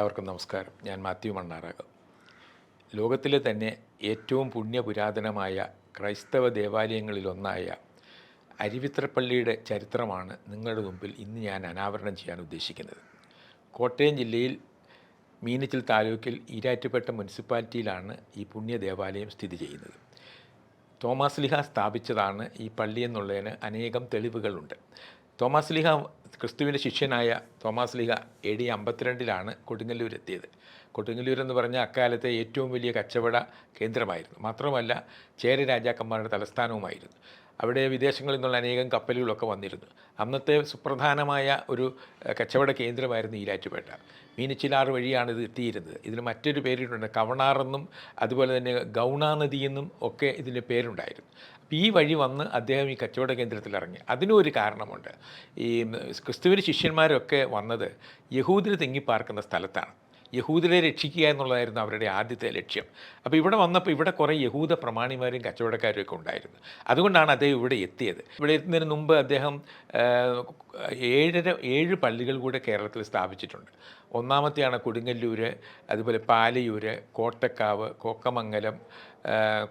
എല്ലാവർക്കും നമസ്കാരം. ഞാൻ മാത്യു മണ്ണാറകം. ലോകത്തിലെ തന്നെ ഏറ്റവും പുണ്യപുരാതനമായ ക്രൈസ്തവ ദേവാലയങ്ങളിലൊന്നായ അരിവിത്രപ്പള്ളിയുടെ ചരിത്രമാണ് നിങ്ങളുടെ മുമ്പിൽ ഇന്ന് ഞാൻ അനാവരണം ചെയ്യാൻ ഉദ്ദേശിക്കുന്നത്. കോട്ടയം ജില്ലയിൽ മീനച്ചിൽ താലൂക്കിൽ ഈരാറ്റുപേട്ട മുനിസിപ്പാലിറ്റിയിലാണ് ഈ പുണ്യ ദേവാലയം സ്ഥിതി ചെയ്യുന്നത്. തോമസ് ലിഹ സ്ഥാപിച്ചതാണ് ഈ പള്ളി എന്നുള്ളതിന് അനേകം തെളിവുകളുണ്ട്. തോമസ് ലീഹ ക്രിസ്തുവിന്റെ ശിഷ്യനായ തോമസ് ലീഹ എ ഡി അമ്പത്തിരണ്ടിലാണ് കൊടുങ്ങല്ലൂർ എത്തിയത്. കൊടുങ്ങല്ലൂർ എന്ന് പറഞ്ഞാൽ അക്കാലത്തെ ഏറ്റവും വലിയ കച്ചവട കേന്ദ്രമായിരുന്നു. മാത്രമല്ല ചേര രാജാക്കന്മാരുടെ തലസ്ഥാനവുമായിരുന്നു. അവിടെ വിദേശങ്ങളിൽ നിന്നുള്ള അനേകം കപ്പലുകളൊക്കെ വന്നിരുന്നു. അന്നത്തെ സുപ്രധാനമായ ഒരു കച്ചവട കേന്ദ്രമായിരുന്നു ഈരാറ്റുപേട്ട. മീനച്ചിലാറ് വഴിയാണ് ഇത് എത്തിയിരുന്നത്. ഇതിന് മറ്റൊരു പേരിട്ടുണ്ട്. കവണാറെന്നും അതുപോലെ തന്നെ ഗൗണ എന്നും ഒക്കെ ഇതിന് പേരുണ്ടായിരുന്നു. ഈ വഴി വന്ന് അദ്ദേഹം ഈ കച്ചവട കേന്ദ്രത്തിൽ ഇറങ്ങി. അതിനും ഒരു കാരണമുണ്ട്. ഈ ക്രിസ്തുവിന് ശിഷ്യന്മാരൊക്കെ വന്നത് യഹൂദിന് തിങ്ങിപ്പാർക്കുന്ന സ്ഥലത്താണ്. യഹൂദരെ രക്ഷിക്കുക എന്നുള്ളതായിരുന്നു അവരുടെ ആദ്യത്തെ ലക്ഷ്യം. അപ്പോൾ ഇവിടെ വന്നപ്പോൾ ഇവിടെ കുറേ യഹൂദ പ്രമാണിമാരും കച്ചവടക്കാരും ഒക്കെ ഉണ്ടായിരുന്നു. അതുകൊണ്ടാണ് അദ്ദേഹം ഇവിടെ എത്തിയത്. ഇവിടെ എത്തുന്നതിന് മുമ്പ് അദ്ദേഹം ഏഴര ഏഴ് പള്ളികൾ കൂടെ കേരളത്തിൽ സ്ഥാപിച്ചിട്ടുണ്ട്. ഒന്നാമത്തെയാണ് കൊടുങ്ങല്ലൂർ അതുപോലെ പാലയൂര് കോട്ടക്കാവ് കോക്കമംഗലം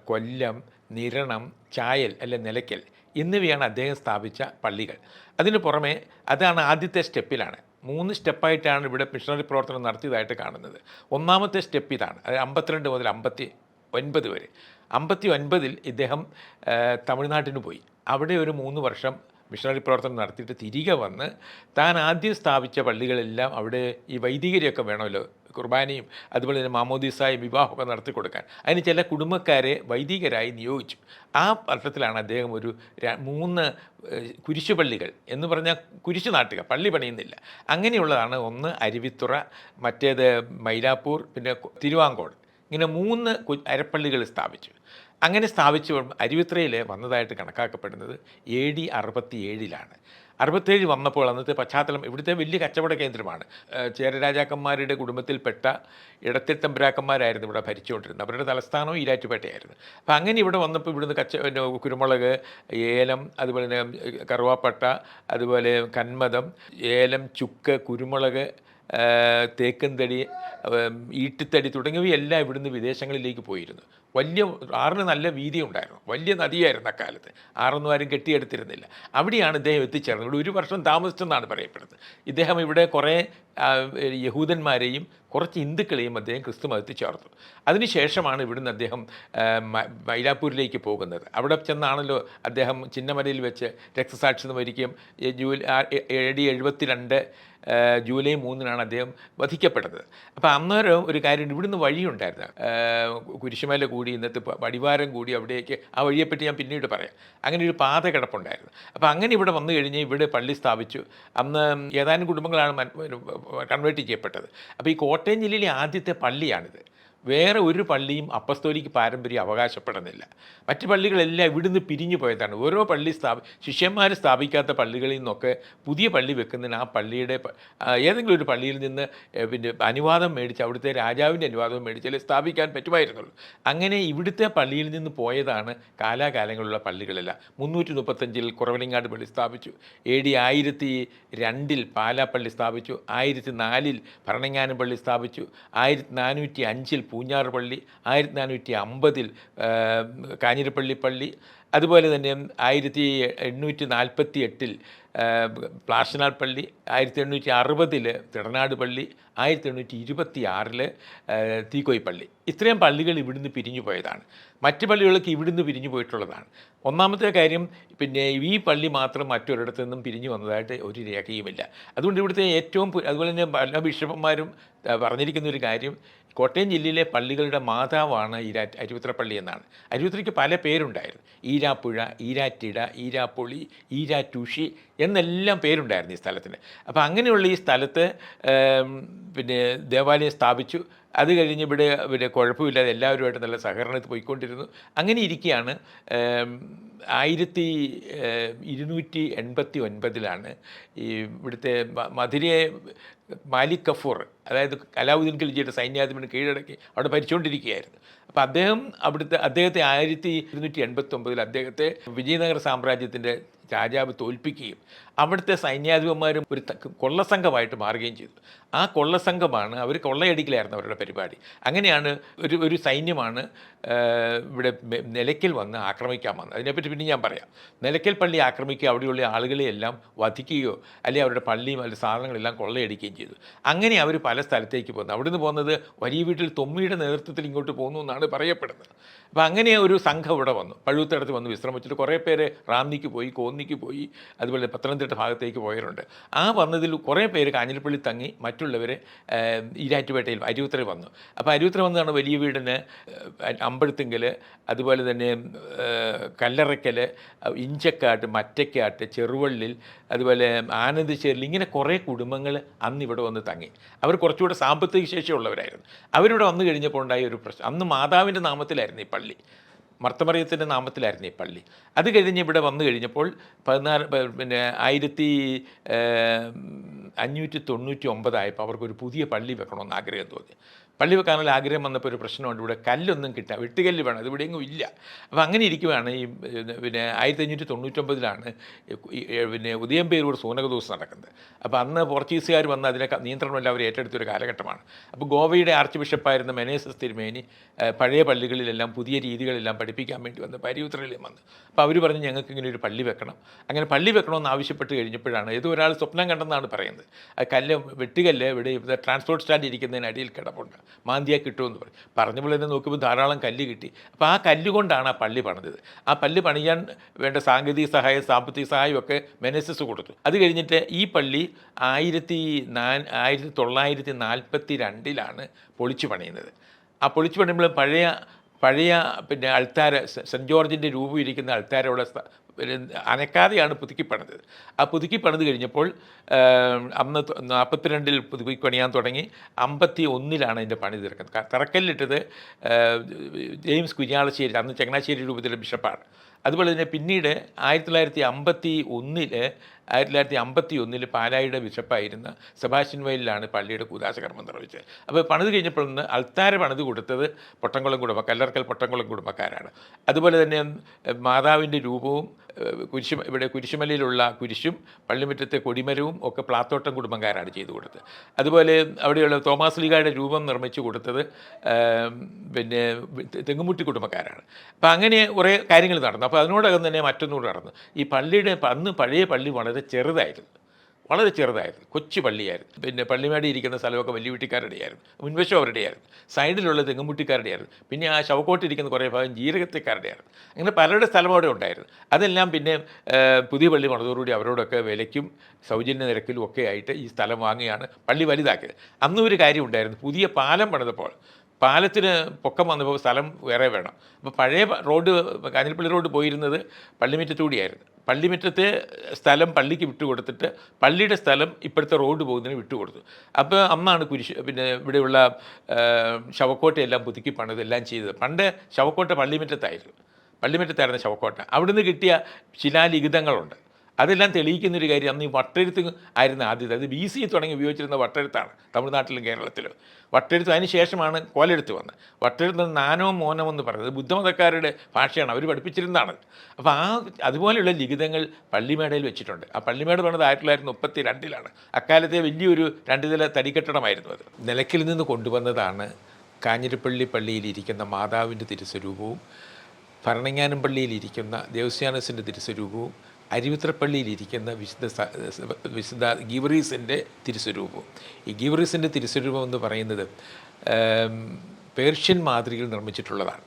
കൊല്ലം നിരണം ചായൽ അല്ലെ നിലയ്ക്കൽ എന്നിവയാണ് അദ്ദേഹം സ്ഥാപിച്ച പള്ളികൾ. അതിന് പുറമെ അതാണ് ആദ്യത്തെ സ്റ്റെപ്പിലാണ്. മൂന്ന് സ്റ്റെപ്പായിട്ടാണ് ഇവിടെ മിഷണറി പ്രവർത്തനം നടത്തിയതായിട്ട് കാണുന്നത്. ഒന്നാമത്തെ സ്റ്റെപ്പ് ഇതാണ്. അതായത് അമ്പത്തിരണ്ട് മുതൽ അമ്പത്തി ഒൻപത് വരെ. അമ്പത്തി ഒൻപതിൽ ഇദ്ദേഹം തമിഴ്നാട്ടിന് പോയി. അവിടെ ഒരു മൂന്ന് വർഷം മിഷണറി പ്രവർത്തനം നടത്തിയിട്ട് തിരികെ വന്ന് താൻ ആദ്യം സ്ഥാപിച്ച പള്ളികളെല്ലാം അവിടെ ഈ വൈദികരെയൊക്കെ വേണമല്ലോ കുർബാനയും അതുപോലെ തന്നെ മാമോദീസായും വിവാഹമൊക്കെ നടത്തി കൊടുക്കാൻ. അതിന് ചില കുടുംബക്കാരെ വൈദികരായി നിയോഗിച്ചു. ആ അർത്ഥത്തിലാണ് അദ്ദേഹം ഒരു മൂന്ന് കുരിശുപള്ളികൾ എന്ന് പറഞ്ഞാൽ കുരിശു നാട്ടുക പള്ളി പണിയുന്നില്ല. അങ്ങനെയുള്ളതാണ് ഒന്ന് അരുവിത്തുറ മറ്റേത് മൈലാപ്പൂർ പിന്നെ തിരുവാങ്കോട്. ഇങ്ങനെ മൂന്ന് അരപ്പള്ളികൾ സ്ഥാപിച്ചു. അങ്ങനെ സ്ഥാപിച്ചു അരുവിത്രയിൽ വന്നതായിട്ട് കണക്കാക്കപ്പെടുന്നത് എ ഡി അറുപത്തി ഏഴിലാണ് അറുപത്തേഴ് വന്നപ്പോൾ അന്നത്തെ പശ്ചാത്തലം ഇവിടുത്തെ വലിയ കച്ചവട കേന്ദ്രമാണ്. ചേരരാജാക്കന്മാരുടെ കുടുംബത്തിൽപ്പെട്ട ഇടത്തിത്തമ്പരാക്കന്മാരായിരുന്നു ഇവിടെ ഭരിച്ചുകൊണ്ടിരുന്നത്. അവരുടെ തലസ്ഥാനവും ഈരാറ്റുപേട്ടയായിരുന്നു. അപ്പോൾ അങ്ങനെ ഇവിടെ വന്നപ്പോൾ ഇവിടുന്ന് കച്ച കുരുമുളക് ഏലം അതുപോലെ തന്നെ കറുവാപ്പട്ട അതുപോലെ കന്മദം ഏലം ചുക്ക് കുരുമുളക് ഏഹ് തടി ഈട്ടിത്തടി തുടങ്ങിയവയെല്ലാം ഇവിടുന്ന് വിദേശങ്ങളിലേക്ക് പോയിരുന്നു. വലിയ ആറിന് നല്ല വീതി ഉണ്ടായിരുന്നു. വലിയ നദിയായിരുന്നു അക്കാലത്ത്. ആറൊന്നും ആരും കെട്ടിയെടുത്തിരുന്നില്ല. അവിടെയാണ് ഇദ്ദേഹം എത്തിച്ചേർന്നത്. ഇവിടെ ഒരു വർഷം താമസിച്ചെന്നാണ് പറയപ്പെടുന്നത്. ഇദ്ദേഹം ഇവിടെ കുറേ യഹൂദന്മാരെയും കുറച്ച് ഹിന്ദുക്കളെയും അദ്ദേഹം ക്രിസ്തു മതത്തിൽ ചേർത്തു. അതിനുശേഷമാണ് ഇവിടുന്ന് അദ്ദേഹം മൈലാപ്പൂരിലേക്ക് പോകുന്നത്. അവിടെ ചെന്നാണല്ലോ അദ്ദേഹം ചിന്നമലയിൽ വെച്ച് രക്തസാക്ഷിത്വം ഈ ജൂലൈ എ ഡി എഴുപത്തിരണ്ട് ജൂലൈ മൂന്നിനാണ് അദ്ദേഹം വധിക്കപ്പെട്ടത്. അപ്പോൾ അന്നേരം ഒരു കാര്യം ഇവിടുന്ന് വഴിയുണ്ടായിരുന്നു. കുരിശുമല കൂടി ഇന്നത്തെ വടിവാരം കൂടി അവിടേക്ക് ആ വഴിയെപ്പറ്റി ഞാൻ പിന്നീട് പറയാം. അങ്ങനെ ഒരു പാത കിടപ്പുണ്ടായിരുന്നു. അപ്പോൾ അങ്ങനെ ഇവിടെ വന്നു കഴിഞ്ഞ് ഇവിടെ പള്ളി സ്ഥാപിച്ചു. അന്ന് ഏതാനും കുടുംബങ്ങളാണ് കൺവേർട്ട് ചെയ്യപ്പെട്ടത്. അപ്പോൾ ഈ കോട്ടയം ജില്ലയിലെ ആദ്യത്തെ പള്ളിയാണിത്. വേറെ ഒരു പള്ളിയും അപ്പസ്തോലിക്ക് പാരമ്പര്യം അവകാശപ്പെടുന്നില്ല. മറ്റ് പള്ളികളെല്ലാം ഇവിടുന്ന് പിരിഞ്ഞു പോയതാണ്. ഓരോ പള്ളി സ്ഥാപി ശിഷ്യന്മാർ സ്ഥാപിക്കാത്ത പള്ളികളിൽ നിന്നൊക്കെ പുതിയ പള്ളി വെക്കുന്നതിന് ആ പള്ളിയുടെ ഏതെങ്കിലും ഒരു പള്ളിയിൽ നിന്ന് പിന്നെ അനുവാദം മേടിച്ച് അവിടുത്തെ രാജാവിന്റെ അനുവാദം മേടിച്ചാലേ സ്ഥാപിക്കാൻ പറ്റുമായിരുന്നുള്ളൂ. അങ്ങനെ ഇവിടുത്തെ പള്ളിയിൽ നിന്ന് പോയതാണ് കാലാകാലങ്ങളിലുള്ള പള്ളികളെല്ലാം. മുന്നൂറ്റി മുപ്പത്തഞ്ചിൽ കുറവലിങ്ങാട് പള്ളി സ്ഥാപിച്ചു. എ ഡി ആയിരത്തി രണ്ടിൽ പാലാപ്പള്ളി സ്ഥാപിച്ചു. ആയിരത്തി നാലിൽ ഭരണങ്ങാനം പള്ളി സ്ഥാപിച്ചു. ആയിരത്തി നാനൂറ്റി അഞ്ചിൽ പള്ളി ആയിരത്തി നാനൂറ്റി അമ്പതിൽ കാഞ്ഞിരപ്പള്ളി പള്ളി അതുപോലെ തന്നെ ആയിരത്തി എണ്ണൂറ്റി നാൽപ്പത്തി എട്ടിൽ പ്ലാഷനാൾ പള്ളി ആയിരത്തി എണ്ണൂറ്റി അറുപതിൽ തിടനാട് പള്ളി ആയിരത്തി എണ്ണൂറ്റി ഇരുപത്തി ആറിൽ തീക്കോയ് പള്ളി ഇത്രയും പള്ളികൾ ഇവിടുന്ന് പിരിഞ്ഞു പോയതാണ് മറ്റ് പള്ളികളൊക്കെ ഇവിടുന്ന് പിരിഞ്ഞു പോയിട്ടുള്ളതാണ് ഒന്നാമത്തെ കാര്യം പിന്നെ ഈ പള്ളി മാത്രം മറ്റൊരിടത്തു നിന്നും പിരിഞ്ഞു വന്നതായിട്ട് ഒരു രേഖയുമില്ല അതുകൊണ്ട് ഇവിടുത്തെ ഏറ്റവും അതുപോലെ തന്നെ പല ബിഷപ്പന്മാരും പറഞ്ഞിരിക്കുന്ന ഒരു കാര്യം കോട്ടയം ജില്ലയിലെ പള്ളികളുടെ മാതാവാണ് ഈരാ അരുവിത്രപ്പള്ളി എന്നാണ്. അരുവിത്രയ്ക്ക് പല പേരുണ്ടായിരുന്നു. ഈരാപ്പുഴ ഈരാറ്റിട ഈരാപ്പൊളി ഈരാറ്റുഷി എന്നെല്ലാം പേരുണ്ടായിരുന്നു ഈ സ്ഥലത്തിന്. അപ്പോൾ അങ്ങനെയുള്ള ഈ സ്ഥലത്ത് പിന്നെ ദേവാലയം സ്ഥാപിച്ചു. അത് കഴിഞ്ഞ് ഇവിടെ പിന്നെ കുഴപ്പമില്ലാതെ എല്ലാവരുമായിട്ട് നല്ല സഹകരണത്തിൽ പോയിക്കൊണ്ടിരുന്നു. അങ്ങനെ ഇരിക്കുകയാണ്. ആയിരത്തി ഇരുന്നൂറ്റി എൺപത്തി ഒൻപതിലാണ് ഈ ഇവിടുത്തെ മധുരയെ മാലിക് കഫൂർ അതായത് അലാവുദ്ദീൻ ഖിൽജിയുടെ സൈന്യാധിപന് കീഴടക്കി അവിടെ ഭരിച്ചുകൊണ്ടിരിക്കുകയായിരുന്നു അപ്പോൾ അദ്ദേഹം അവിടുത്തെ അദ്ദേഹത്തെ ആയിരത്തി ഇരുന്നൂറ്റി എൺപത്തി ഒമ്പതിൽ അദ്ദേഹത്തെ വിജയനഗര സാമ്രാജ്യത്തിന്റെ രാജാവ് തോൽപ്പിക്കുകയും അവിടുത്തെ സൈന്യാധിപന്മാരും ഒരു കൊള്ളസംഘമായിട്ട് മാറുകയും ചെയ്തു. ആ കൊള്ളസംഘമാണ് അവർ കൊള്ളയടിക്കലായിരുന്നു അവരുടെ പരിപാടി. അങ്ങനെയാണ് ഒരു ഒരു സൈന്യമാണ് ഇവിടെ നിലയ്ക്കൽ വന്ന് ആക്രമിക്കാൻ വന്നത്. അതിനെപ്പറ്റി പിന്നെ ഞാൻ പറയാം. നിലയ്ക്കൽ പള്ളി ആക്രമിക്കുക അവിടെയുള്ള ആളുകളെയെല്ലാം വധിക്കുകയോ അല്ലെങ്കിൽ അവരുടെ പള്ളിയും അല്ലെങ്കിൽ സാധനങ്ങളെല്ലാം കൊള്ളയടിക്കുകയും ചെയ്തു. അങ്ങനെ അവർ പല സ്ഥലത്തേക്ക് പോകുന്നു അവിടുന്ന് പോകുന്നത് വലിയ വീട്ടിൽ തൊമ്മിയുടെ നേതൃത്വത്തിൽ ഇങ്ങോട്ട് പോകുന്നു പറയപ്പെടുന്നത്. അപ്പോൾ അങ്ങനെ ഒരു സംഘം ഇവിടെ വന്നു. പഴുത്തടത്ത് വന്ന് വിശ്രമിച്ചിട്ട് കുറേ പേര് റാന്നിക്ക് പോയി കോന്നിക്ക് പോയി അതുപോലെ പത്തനംതിട്ട ഭാഗത്തേക്ക് പോയവരുണ്ട്. ആ വന്നതിൽ കുറേ പേര് കാഞ്ഞിരപ്പള്ളി തങ്ങി മറ്റുള്ളവർ ഈരാറ്റുപേട്ടയിൽ അരുവിത്തറ വന്നു. അപ്പോൾ അരുവിത്തറ വന്നതാണ് വലിയ വീടിന് അമ്പഴത്തിങ്കൽ അതുപോലെ തന്നെ കല്ലറയ്ക്കൽ ഇഞ്ചക്കാട്ട് മറ്റക്കാട്ട് ചെറുവള്ളിൽ അതുപോലെ ആനന്ദശ്ശേരിൽ ഇങ്ങനെ കുറേ കുടുംബങ്ങൾ അന്ന് ഇവിടെ വന്ന് തങ്ങി. അവർ കുറച്ചുകൂടെ സാമ്പത്തിക ശേഷിയുള്ളവരായിരുന്നു. അവരിവിടെ വന്നു കഴിഞ്ഞപ്പോൾ ഉണ്ടായ ഒരു പ്രശ്നം അന്ന് മാതാവിന്റെ നാമത്തിലായിരുന്നു ഈ പള്ളി. മർത്തമറിയത്തിന്റെ നാമത്തിലായിരുന്നു ഈ പള്ളി. അത് കഴിഞ്ഞ് ഇവിടെ വന്നു കഴിഞ്ഞപ്പോൾ പതിനാറ് പിന്നെ ആയിരത്തി അഞ്ഞൂറ്റി തൊണ്ണൂറ്റി ഒമ്പതായപ്പോൾ അവർക്കൊരു പുതിയ പള്ളി വെക്കണമെന്ന് ആഗ്രഹം തോന്നി. പള്ളി വെക്കാനുള്ള ആഗ്രഹം വന്നപ്പോൾ ഒരു പ്രശ്നമുണ്ട്. ഇവിടെ കല്ലൊന്നും കിട്ടാൻ വെട്ടുകല്ല് വേണം അത് ഇവിടെയെങ്കിലും ഇല്ല. അപ്പോൾ അങ്ങനെ ഇരിക്കുവാണ് ഈ പിന്നെ ആയിരത്തി അഞ്ഞൂറ്റി തൊണ്ണൂറ്റൊമ്പതിലാണ് പിന്നെ ഉദയംപേരൂർ സൂനക ദിവസം നടക്കുന്നത്. അപ്പോൾ അന്ന് പോർച്ചുഗീസുകാർ വന്ന് അതിനെ നിയന്ത്രണമല്ല അവർ ഏറ്റെടുത്തൊരു കാലഘട്ടമാണ്. അപ്പോൾ ഗോവയുടെ ആർച്ച് ബിഷപ്പായിരുന്ന മെനേസസ് തിരുമേനി പഴയ പള്ളികളിലെല്ലാം പുതിയ രീതികളെല്ലാം പഠിപ്പിക്കാൻ വേണ്ടി വന്ന് പരിയുത്രയിലും വന്ന്. അപ്പോൾ അവർ പറഞ്ഞ് ഞങ്ങൾക്ക് ഇങ്ങനെ ഒരു പള്ളി വെക്കണം. അങ്ങനെ പള്ളി വെക്കണമെന്ന് ആവശ്യപ്പെട്ട് കഴിഞ്ഞപ്പോഴാണ് ഏതോ ഒരാൾ സ്വപ്നം കണ്ടെന്നാണ് പറയുന്നത്. കല്ല് വെട്ടുകല്ല് ഇവിടെ ട്രാൻസ്പോർട്ട് സ്റ്റാൻഡ് ഇരിക്കുന്നതിന് അടിയിൽ കിടപ്പുണ്ട്. മാന്തിയാ കിട്ടുമെന്ന് പറയും. പറഞ്ഞപ്പോൾ തന്നെ നോക്കുമ്പോൾ ധാരാളം കല്ല് കിട്ടി. അപ്പോൾ ആ കല്ലുകൊണ്ടാണ് ആ പള്ളി പണിതത്. ആ പള്ളി പണിയാൻ വേണ്ട സാങ്കേതിക സഹായം സാമ്പത്തിക സഹായം ഒക്കെ മെനസ്സസ് കൊടുത്തു. അത് കഴിഞ്ഞിട്ട് ഈ പള്ളി ആയിരത്തി നാ ആയിരത്തി തൊള്ളായിരത്തി നാൽപ്പത്തി രണ്ടിലാണ് പൊളിച്ചു പണിയുന്നത്. ആ പൊളിച്ചു പണിയുമ്പോൾ പഴയ പഴയ പിന്നെ അൾത്താര സെന്റ് ജോർജിന്റെ രൂപം ഇരിക്കുന്ന ഒരു അനക്കാതെയാണ് പുതുക്കി ആ പുതുക്കി പണിത് കഴിഞ്ഞപ്പോൾ അന്ന് നാൽപ്പത്തിരണ്ടിൽ പുതുക്കി പണിയാൻ തുടങ്ങി അമ്പത്തി ഒന്നിലാണ് അതിന്റെ പണി തീർക്കുന്നത്. തറക്കല്ലിട്ടത് ജെയിംസ് കുഞ്ഞാളശ്ശേരി അന്ന് ചങ്ങനാശ്ശേരി രൂപത്തിലെ ബിഷപ്പാണ്. അതുപോലെ തന്നെ പിന്നീട് ആയിരത്തി തൊള്ളായിരത്തി അമ്പത്തി ഒന്നിൽ ആയിരത്തി തൊള്ളായിരത്തി അമ്പത്തി ഒന്നിൽ പാലായിയുടെ ബിഷപ്പായിരുന്ന സെബാസ്റ്റ്യൻ വയലിലാണ് പള്ളിയുടെ കൂതാശകർമ്മം നിർവഹിച്ചത്. അപ്പോൾ പണിത് കഴിഞ്ഞപ്പോഴൊന്ന് അൾത്താര പണിത് കൊടുത്തത് പൊട്ടംകുളം കുടുംബ കല്ലർക്കൽ പൊട്ടംകുളം കുടുംബക്കാരാണ്. അതുപോലെ തന്നെ മാതാവിന്റെ രൂപവും കുരിശു ഇവിടെ കുരിശുമലയിലുള്ള കുരിശും പള്ളിമുറ്റത്തെ കൊടിമരവും ഒക്കെ പ്ലാത്തോട്ടം കുടുംബക്കാരാണ് ചെയ്തു കൊടുത്തത്. അതുപോലെ അവിടെയുള്ള തോമാസ് ലീഗായുടെ രൂപം നിർമ്മിച്ചു കൊടുത്തത് പിന്നെ തെങ്ങുമുട്ടി കുടുംബക്കാരാണ്. അപ്പോൾ അങ്ങനെ കുറേ കാര്യങ്ങൾ നടന്നു. അപ്പോൾ അതിനോടകം തന്നെ മറ്റൊന്നുകൂടെ നടന്നു. ഈ പള്ളിയുടെ അന്ന് പഴയ പള്ളി വളരെ ചെറുതായിരുന്നു. വളരെ ചെറുതായിരുന്നു. കൊച്ചു പള്ളിയായിരുന്നു. പിന്നെ പള്ളിമേടി ഇരിക്കുന്ന സ്ഥലമൊക്കെ വലിയ വീട്ടിക്കാരുടെയായിരുന്നു മുൻവശം അവരുടെയായിരുന്നു. സൈഡിലുള്ള തെങ്ങുമുട്ടിക്കാരുടെയായിരുന്നു പിന്നെ ആ ശവക്കോട്ടിരിക്കുന്ന കുറേ ഭാഗം ജീരകത്തിക്കാരുടെയായിരുന്നു. അങ്ങനെ പലരുടെ സ്ഥലം അവിടെ ഉണ്ടായിരുന്നു. അതെല്ലാം പിന്നെ പുതിയ പള്ളി പണിതോടുകൂടി അവരോടൊക്കെ വിലയ്ക്കും സൗജന്യ നിരക്കിലും ഒക്കെ ആയിട്ട് ഈ സ്ഥലം വാങ്ങിയാണ് പള്ളി വലുതാക്കിയത്. അന്നും ഒരു കാര്യം ഉണ്ടായിരുന്നു. പുതിയ പാലം പണിതപ്പോൾ പാലത്തിന് പൊക്കം വന്നപ്പോൾ സ്ഥലം വേറെ വേണം. അപ്പോൾ പഴയ റോഡ് കാഞ്ഞിരപ്പള്ളി റോഡ് പോയിരുന്നത് പള്ളിമുറ്റത്തൂടിയായിരുന്നു. പള്ളിമുറ്റത്തെ സ്ഥലം പള്ളിക്ക് വിട്ടുകൊടുത്തിട്ട് പള്ളിയുടെ സ്ഥലം ഇപ്പോഴത്തെ റോഡ് പോകുന്നതിന് വിട്ടുകൊടുത്തു. അപ്പോൾ അമ്മാണ് കുരിശ് പിന്നെ ഇവിടെയുള്ള ശവക്കോട്ടയെല്ലാം പുതുക്കി പണിത് എല്ലാം ചെയ്തത്. പണ്ട് ശവക്കോട്ട പള്ളിമുറ്റത്തായിരുന്നു. പള്ളിമുറ്റത്തായിരുന്നു ശവക്കോട്ട. അവിടുന്ന് കിട്ടിയ ശിലാലിഖിതങ്ങളുണ്ട്. അതെല്ലാം തെളിയിക്കുന്ന ഒരു കാര്യം അന്ന് ഈ വട്ടെഴുത്ത് ആയിരുന്നു ആദ്യത്തെ അത് ബി സി തുടങ്ങി ഉപയോഗിച്ചിരുന്ന വട്ടെഴുത്താണ് തമിഴ്നാട്ടിലും കേരളത്തിലും. വട്ടെഴുത്ത് അതിന് ശേഷമാണ് കോലെഴുത്ത് വന്നത്. വട്ടെഴുത്ത് നാനോ മോനോ എന്ന് പറയുന്നത് ബുദ്ധമതക്കാരുടെ ഭാഷയാണ് അവർ പഠിപ്പിച്ചിരുന്നതാണ്. അപ്പോൾ ആ അതുപോലെയുള്ള ലിഖിതങ്ങൾ പള്ളിമേടയിൽ വെച്ചിട്ടുണ്ട്. ആ പള്ളിമേട് പറഞ്ഞത് ആയിരത്തി തൊള്ളായിരത്തി മുപ്പത്തി രണ്ടിലാണ് അക്കാലത്തെ വലിയൊരു രണ്ട് നില തടിക്കെട്ടണമായിരുന്നു അത്. നിലയ്ക്കിൽ നിന്ന് കൊണ്ടുവന്നതാണ് കാഞ്ഞിരപ്പള്ളി പള്ളിയിലിരിക്കുന്ന മാതാവിന്റെ തിരുസ്വരൂപവും ഭരണങ്ങാനം പള്ളിയിലിരിക്കുന്ന ദേവസ്യാനസിന്റെ തിരുസ്വരൂപവും അരുവിത്രപ്പള്ളിയിലിരിക്കുന്ന വിശുദ്ധ വിശുദ്ധ ഗീവറീസിന്റെ തിരുസ്വരൂപം. ഈ ഗീവറീസിന്റെ തിരുസ്വരൂപം എന്ന് പറയുന്നത് പേർഷ്യൻ മാതൃകയിൽ നിർമ്മിച്ചിട്ടുള്ളതാണ്.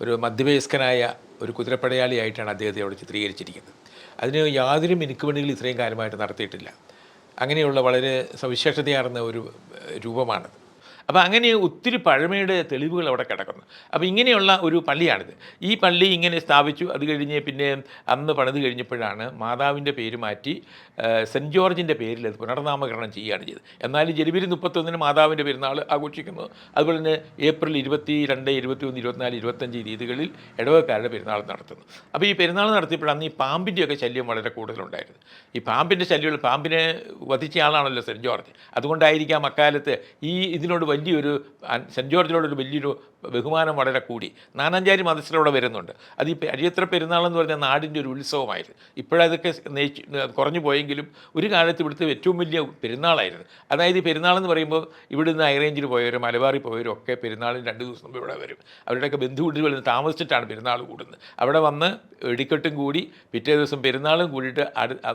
ഒരു മധ്യവയസ്കനായ ഒരു കുതിരപ്പടയാളിയായിട്ടാണ് അദ്ദേഹത്തെ അവിടെ ചിത്രീകരിച്ചിരിക്കുന്നത്. അതിന് യാതൊരു മിനുക്കുപണികൾ ഇത്രയും കാലമായിട്ട് നടത്തിയിട്ടില്ല. അങ്ങനെയുള്ള വളരെ സവിശേഷതയാർന്ന ഒരു രൂപമാണത്. അപ്പോൾ അങ്ങനെ ഒത്തിരി പഴമയുടെ തെളിവുകൾ അവിടെ കിടക്കുന്നു. അപ്പോൾ ഇങ്ങനെയുള്ള ഒരു പള്ളിയാണിത്. ഈ പള്ളി ഇങ്ങനെ സ്ഥാപിച്ചു അത് കഴിഞ്ഞ് പിന്നെ അന്ന് പണിത് കഴിഞ്ഞപ്പോഴാണ് മാതാവിന്റെ പേര് മാറ്റി സെന്റ് ജോർജിന്റെ പേരിൽ അത് പുനർനാമകരണം ചെയ്യുകയാണ് ചെയ്തത്. എന്നാൽ ജനുവരി മുപ്പത്തൊന്നിന് മാതാവിന്റെ പെരുന്നാൾ ആഘോഷിക്കുന്നത് അതുപോലെ തന്നെ ഏപ്രിൽ ഇരുപത്തി രണ്ട് ഇരുപത്തി ഒന്ന് ഇരുപത്തിനാല് ഇരുപത്തഞ്ച് തീയതികളിൽ ഇടവക്കാരുടെ പെരുന്നാൾ നടത്തുന്നു. അപ്പോൾ ഈ പെരുന്നാൾ നടത്തിയപ്പോൾ അന്ന് ഈ പാമ്പിന്റെയൊക്കെ ശല്യം വളരെ കൂടുതലുണ്ടായിരുന്നു ഈ പാമ്പിന്റെ ശല്യമുള്ള പാമ്പിനെ വധിച്ച ആളാണല്ലോ സെന്റ് ജോർജ്. അതുകൊണ്ടായിരിക്കാം അക്കാലത്ത് ഈ ഇതിനോട് വലിയൊരു സെന്റ് ജോർജിനോടൊരു വലിയൊരു ബഹുമാനം വളരെ കൂടി. നാനാഞ്ചാരി മതസ്ഥരവിടെ വരുന്നുണ്ട്. അത് ഈ അരിയത്ര പെരുന്നാളെന്ന് പറഞ്ഞാൽ നാടിന്റെ ഒരു ഉത്സവമായിരുന്നു. ഇപ്പോഴതൊക്കെ നെയ്ച്ച് കുറഞ്ഞു പോയെങ്കിലും ഒരു കാലത്ത് ഇവിടുത്തെ ഏറ്റവും വലിയ പെരുന്നാളായിരുന്നു. അതായത് ഈ പെരുന്നാളെന്ന് പറയുമ്പോൾ ഇവിടുന്ന് ഹൈറേഞ്ചിൽ പോയവരും മലബാറിൽ പോയവരും ഒക്കെ പെരുന്നാളിന് രണ്ട് ദിവസം മുമ്പ് ഇവിടെ വരും. അവരുടെയൊക്കെ ബന്ധു നിന്ന് താമസിച്ചിട്ടാണ് പെരുന്നാൾ കൂടുന്നത്. അവിടെ വന്ന് വെടിക്കെട്ടും കൂടി പിറ്റേ ദിവസം പെരുന്നാളും കൂടിയിട്ട്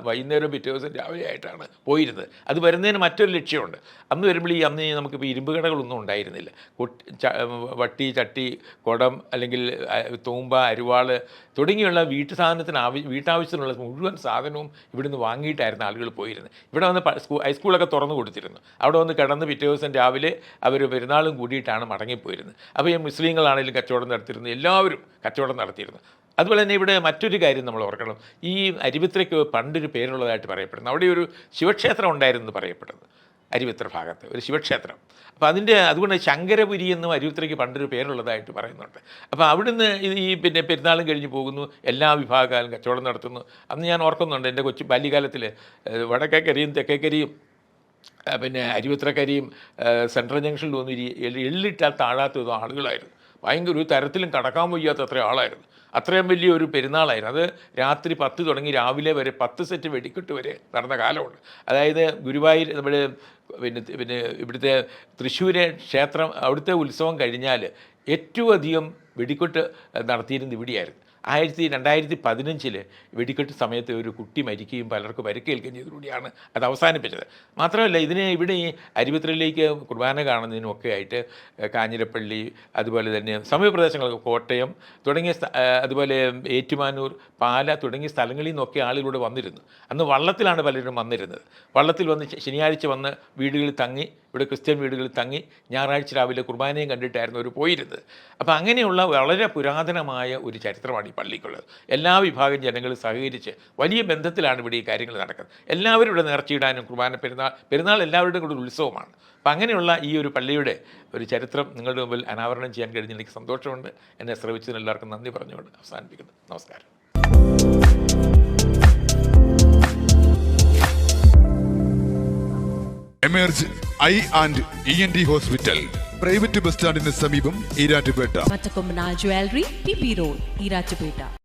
വൈകുന്നേരം പിറ്റേ ദിവസം രാവിലെ ആയിട്ടാണ് പോയിരുന്നത്. അത് വരുന്നതിന് മറ്റൊരു ലക്ഷ്യമുണ്ട്. അന്ന് വരുമ്പോൾ ഈ അന്ന് നമുക്കിപ്പോൾ ഇരുമ്പ് കടകളൊന്നും ഉണ്ടായിരുന്നില്ല. വട്ടി ചട്ടി കുടം അല്ലെങ്കിൽ തൂമ്പ അരുവാൾ തുടങ്ങിയുള്ള വീട്ടു സാധനത്തിന് ആവശ്യ വീട്ടാവശ്യത്തിനുള്ള മുഴുവൻ സാധനവും ഇവിടുന്ന് വാങ്ങിയിട്ടായിരുന്നു ആളുകൾ പോയിരുന്നത്. ഇവിടെ വന്ന് ഹൈസ്കൂളൊക്കെ തുറന്നു കൊടുത്തിരുന്നു. അവിടെ വന്ന് കിടന്ന് പിറ്റേ ദിവസം രാവിലെ അവർ പെരുന്നാളും കൂടിയിട്ടാണ് മടങ്ങിപ്പോയിരുന്നത്. അപ്പോൾ ഈ മുസ്ലിങ്ങളാണെങ്കിലും കച്ചവടം നടത്തിയിരുന്നു. എല്ലാവരും കച്ചവടം നടത്തിയിരുന്നു. അതുപോലെ തന്നെ ഇവിടെ മറ്റൊരു കാര്യം നമ്മൾ ഓർക്കണം. ഈ അരുവിത്രയ്ക്ക് പണ്ടൊരു പേരുള്ളതായിട്ട് പറയപ്പെടുന്നു. അവിടെ ഒരു ശിവക്ഷേത്രം ഉണ്ടായിരുന്നു പറയപ്പെടുന്നത് അരുവിത്ര ഭാഗത്ത് ഒരു ശിവക്ഷേത്രം. അപ്പോൾ അതിന്റെ അതുകൊണ്ട് ശങ്കരപുരി എന്നും അരുവിത്രയ്ക്ക് പണ്ടൊരു പേരുള്ളതായിട്ട് പറയുന്നുണ്ട്. അപ്പോൾ അവിടുന്ന് ഈ പിന്നെ പെരുന്നാളും കഴിഞ്ഞ് പോകുന്നു എല്ലാ വിഭാഗക്കാലും കച്ചവടം നടത്തുന്നു. അന്ന് ഞാൻ ഓർക്കുന്നുണ്ട് എന്റെ കൊച്ചു ബാല്യകാലത്തിൽ വടക്കേക്കരിയും തെക്കേക്കരിയും പിന്നെ അരുവിത്രക്കരിയും സെൻട്രൽ ജംഗ്ഷനിൽ വന്നിരി എള്ളിട്ടാൽ താഴാത്തതും ആളുകളായിരുന്നു. ഭയങ്കര ഒരു തരത്തിലും കടക്കാൻ വയ്യാത്ത അത്ര ആളായിരുന്നു. അത്രയും വലിയ ഒരു പെരുന്നാളായിരുന്നു. അത് രാത്രി പത്ത് തുടങ്ങി രാവിലെ വരെ പത്ത് സെറ്റ് വെടിക്കെട്ട് വരെ നടന്ന കാലമുണ്ട്. അതായത് ഗുരുവായൂർ നമ്മുടെ പിന്നെ പിന്നെ ഇവിടുത്തെ തൃശ്ശൂരെ ക്ഷേത്രം അവിടുത്തെ ഉത്സവം കഴിഞ്ഞാൽ ഏറ്റവും അധികം വെടിക്കെട്ട് നടത്തിയിരുന്നത് ഇവിടെയായിരുന്നു. ആയിരത്തി രണ്ടായിരത്തി പതിനഞ്ചിൽ വെടിക്കെട്ട് സമയത്ത് ഒരു കുട്ടി മരിക്കുകയും പലർക്കും പരിക്കേൽക്കുകയും ചെയ്തതോടെയാണ് അത് അവസാനിപ്പിച്ചത്. മാത്രമല്ല ഇതിനെ ഇവിടെ ഈ അരുവിത്രയിലേക്ക് കുർബാന കാണുന്നതിനും ഒക്കെ ആയിട്ട് കാഞ്ഞിരപ്പള്ളി അതുപോലെ തന്നെ സമീപപ്രദേശങ്ങൾ കോട്ടയം തുടങ്ങിയ അതുപോലെ ഏറ്റുമാനൂർ പാല തുടങ്ങിയ സ്ഥലങ്ങളിൽ നിന്നൊക്കെ ആളുകളിവിടെ വന്നിരുന്നു. അന്ന് വള്ളത്തിലാണ് പലരും വന്നിരുന്നത്. വള്ളത്തിൽ വന്ന് ശനിയാഴ്ച വന്ന് വീടുകളിൽ തങ്ങി ഇവിടെ ക്രിസ്ത്യൻ വീടുകളിൽ തങ്ങി ഞായറാഴ്ച രാവിലെ കുർബാനയും കണ്ടിട്ടായിരുന്നു അവർ പോയിരുന്നത്. അപ്പോൾ അങ്ങനെയുള്ള വളരെ പുരാതനമായ ഒരു ചരിത്രമാണ് ഈ പള്ളിക്കുള്ളത്. എല്ലാ വിഭാഗം ജനങ്ങളും സഹകരിച്ച് വലിയ ബന്ധത്തിലാണ് ഇവിടെ ഈ കാര്യങ്ങൾ നടക്കുന്നത്. എല്ലാവരും ഇവിടെ നേർച്ചയിടാനും കുർബാന പെരുന്നാൾ പെരുന്നാൾ എല്ലാവരുടെയും കൂടെ ഒരു ഉത്സവമാണ്. അപ്പം അങ്ങനെയുള്ള ഈ ഒരു പള്ളിയുടെ ഒരു ചരിത്രം നിങ്ങളുടെ മുമ്പിൽ അനാവരണം ചെയ്യാൻ കഴിഞ്ഞ എനിക്ക് സന്തോഷമുണ്ട്. എന്നെ ശ്രമിച്ചതിന് എല്ലാവർക്കും നന്ദി പറഞ്ഞുകൊണ്ട് അവസാനിപ്പിക്കുന്നു. നമസ്കാരം. Emerge I and E N D hospital private bus സ്റ്റാൻഡിന് സമീപം Erattupetta jewellery Jewelry, PP Road, Irachupeta.